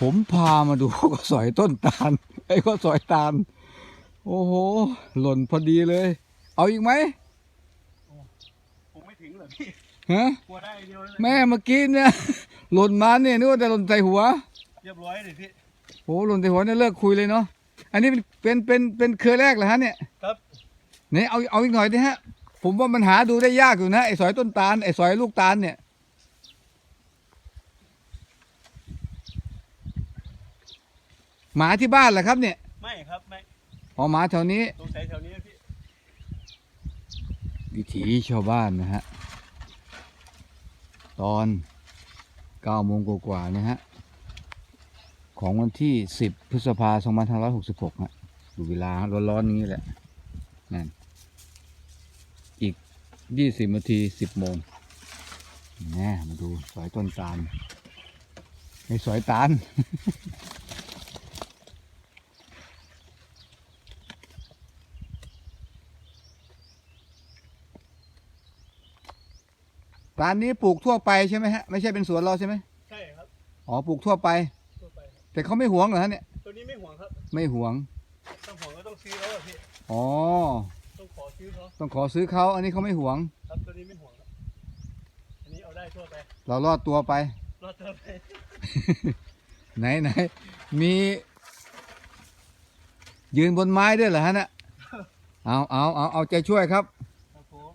ผมพามาดูข้อสอยต้นตาลไอ้ข้อสอยตาล โอ้โห หล่นพอดีเลย เอาอีกไหมผมไม่ถึงเหรอพี่ฮะกลัวได้เดียวเลยแม่เมื่อกี้เนี่ยหล่นมาเนี่ยนึกว่าจะหล่นใส่หัวเรียบร้อยเลยพี่โอ้หล่นใส่หัวเนี่ยเลิกคุยเลยเนาะอันนี้เป็นเป็นเป็นเป็นเครือแรกเหรอฮะเนี่ยครับเนี่ยเอาเอาอีกหน่อยดิฮะ ผมว่ามันหาดูได้ยากอยู่นะไอ้สอยต้นตาลไอ้สอยลูกตาลเนี่ย หมาที่บ้านเหรอครับเนี่ยไม่ครับไม่อ๋อหมาแถวนี้สงสัยแถวนี้พี่วิถีชาวบ้านนะฮะ ตอนเก้าโมงกว่าๆนะฮะ ของวันที่สิบพฤษภาสองพันห้าร้อยหกสิบหกฮะดูเวลาร้อนๆนี้แหละนั่นอีกยี่สิบนาทีสิบโมงแน่มาดูสอยต้นตาลไม่สอยตาล ตาลนี้ปลูกทั่วไปใช่ไหมฮะไม่ใช่เป็นสวนเราใช่ไหมใช่ครับอ๋อปลูกทั่วไป ทั่วไปครับแต่เขาไม่หวงเหรอฮะเนี่ยตัวนี้ไม่ห่วงครับไม่หวงต้องห่วงก็ต้องซื้อเขาอะพี่อ๋อต้องขอซื้อเขาต้องขอซื้อเขาอันนี้เขาไม่หวง ครับตัวนี้ไม่ห่วงครับอันนี้เอาได้ทั่วไปเรารอดตัวไป รอดตัวไปไหนไหนมี ยืนบนไม้ด้วยเหรอฮะน่ะเอาเอาเอาเอาใจช่วยครับ ครับผม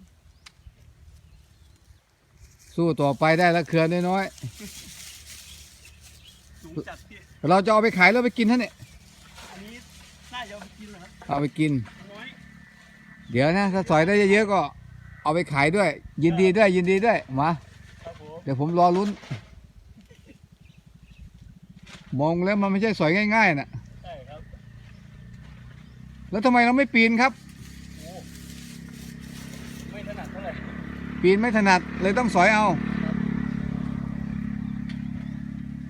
สู้ต่อไปได้ละเครือน้อยสูงจัดพี่ๆเราจะเอาไปขายแล้วไปกินฮะเนี่ยอันนี้น่าจะเอาไปกินเหรอครับเอาไปกิน น้อยเดี๋ยวนะถ้าสอยได้เยอะๆก็เอาไปขายด้วย ยินดีด้วย ยินดีด้วยมา ครับผมเดี๋ยวผมรอลุ้น มองแล้วมันไม่ใช่สอยง่ายๆนะใช่ครับแล้วทำไมเราไม่ปีนครับ โอ้ไม่ถนัดเท่าไหร่ ปีนไม่ถนัดเลยต้องสอยเอา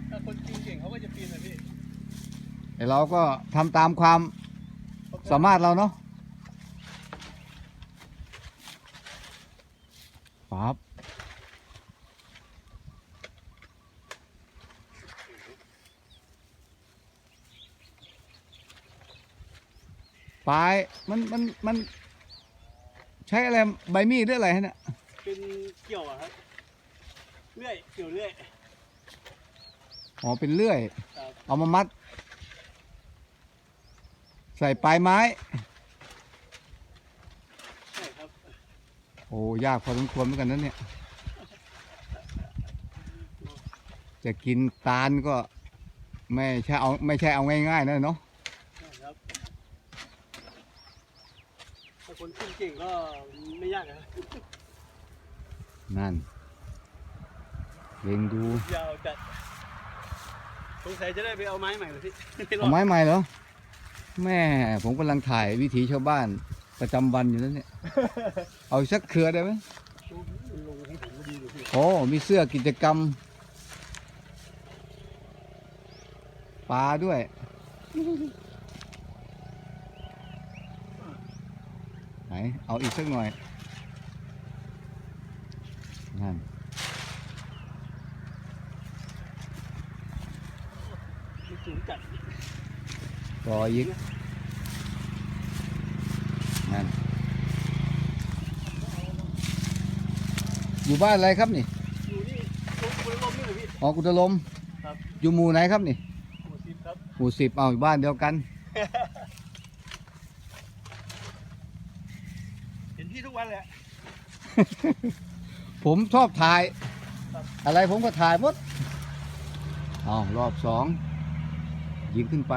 ถ้าคนกินเก่งเขาก็จะปีนนะพี่แต่เราก็ทำตามความสามารถเราเนาะปั๊บปลายมันมันมันใช้อะไรใบมีดหรืออะไรฮะเนี่ย เป็นเกี่ยวอะครับเลื่อยเกี่ยวเลื่อย อ๋อเป็นเลื่อย ครับ เอามามัด ใส่ปลายไม้ ใช่ครับโอ้ยากพอสมควรเหมือนกันนะเนี่ย จะกินตาลก็ ไม่ใช่เอาไม่ใช่เอาง่ายๆนะเนาะใช่ครับถ้าคนกินเก่งก็ไม่ยากนะครับ นั่นเล็งดูยาวจัดสงสัยจะได้ไปเอาไม้ใหม่เลยพี่เอาไม้ใหม่เหรอแม่ผมกำลังถ่ายวิถีชาวบ้านประจำวันอยู่นั่นเนี่ย เอาอีกสักเครือได้ไหมลงให้ผมก็ดีอยู่พี่โอ้มีเสื้อกิจกรรมปลาด้วย ไหน เอาอีกสักหน่อย นั่นมันสูงจัดรออีกนั่นอยู่บ้านอะไรครับนี่อยู่นี่ลงบนลมนี่เลยพี่อ๋อกุตลมครับอยู่หมู่ไหนครับนี่หมูสิบครับหมู่สิบเอาอยู่บ้านเดียวกัน เห็นพี่ทุกวันแหละ ผมชอบถ่ายครับอะไรผมก็ถ่ายหมดเอารอบสองยิงขึ้นไป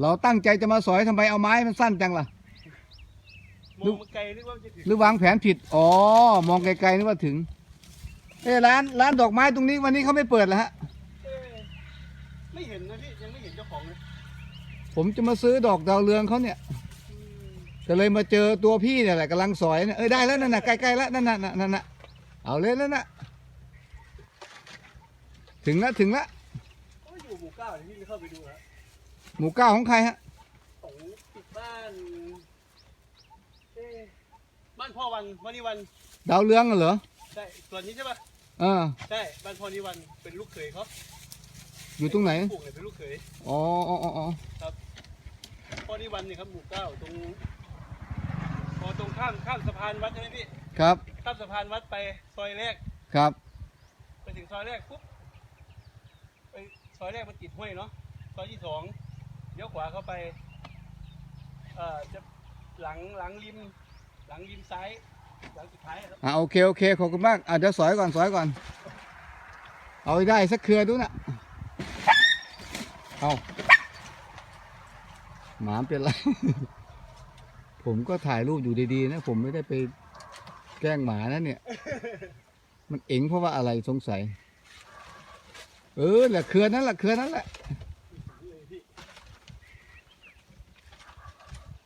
เราตั้งใจจะมาสอยทำไมเอาไม้มันสั้นจังล่ะ มองมาไกลนึกว่ามันจะถึง หรือวางแผนผิด อ๋อ มองไกลๆนึกว่าถึง เอ้ร้านร้านดอกไม้ตรงนี้วันนี้เขาไม่เปิดแล้วฮะ เอ๊ะไม่เห็นนะพี่ยังไม่เห็นเจ้าของเลยผมจะมาซื้อดอกดาวเรืองเขาเนี่ยอืมก็เลยมาเจอตัวพี่เนี่ยแหละกำลังสอยเนี่ยเออได้แล้วนั่นน่ะใกล้ๆแล้วนั่นน่ะนั่นนั่นน่ะเอาเลยแล้วน่ะถึงละถึงละก็อยู่หมู่เก้าเดี๋ยวพี่จะเข้าไปดูฮะหมู่เก้าของใครฮะของติดบ้านเอ๊ะบ้านพ่อวันวันนี้วันดาวเรืองเหรอใช่ส่วนนี้ใช่ปะเออใช่บ้านพ่อนิวันเป็นลูกเขยเขาอยู่ตรงไหนปลูกเนี่ยเป็นลูกเขยอ๋ออ๋ออ๋ออ๋อพ่อนิวันนี่ครับหมู่เก้าตรงพอตรงข้ามข้ามสะพานวัดใช่ไหมพี่ครับข้ามสะพานวัดไปซอยแรกครับไปถึงซอยแรกปุ๊บไปซอยแรกมันติดห้วยเนาะซอยที่สองเลี้ยวขวาเข้าไปเอ่อจะหลังหลังริม หลังริมซ้ายหลังสุดท้าย อ่าโอเค โอเค ขอบคุณมาก อะเดี๋ยวสอยก่อนสอยก่อน เอาได้สักเครือดูน่ะเอาหมาเป็นไร ผมก็ถ่ายรูปอยู่ดีๆนะ ผมไม่ได้ไปแกล้งหมานะเนี่ย มันเอ็งเพราะว่าอะไรสงสัย เออแหละเครือนั้นแหละเครือนั้นแหละ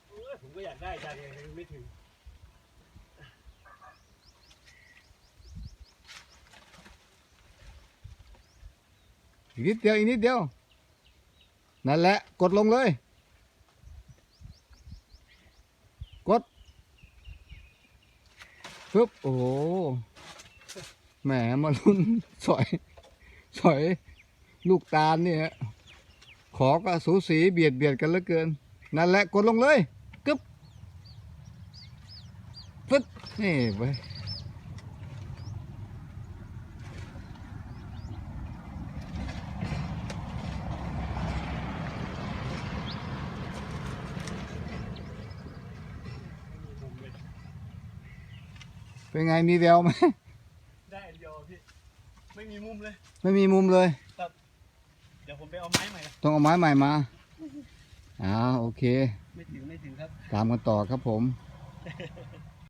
เออผมก็อยากได้จังเลยไม่ถึง อีกนิดเดียว อีกนิดเดียว นั่นแหละ กดลงเลย กดปึ๊บโอ้โหแหมมาลุ้นสอย สอย ลูกตาลนี่ฮะขอก็สูสีเบียดเบียดกันเหลือเกิน นั่นแหละ กดลงเลยกึ๊บฟึดนี่ไป ผมเลย เป็นไงมีแววไหมได้อันเดียวพี่ ไม่มีมุมเลย ไม่มีมุมเลย เดี๋ยวผมไปเอาไม้ใหม่นะต้องเอาไม้ใหม่มาอ่าโอเค ไม่ถึงไม่ถึงครับ ตามกันต่อครับผม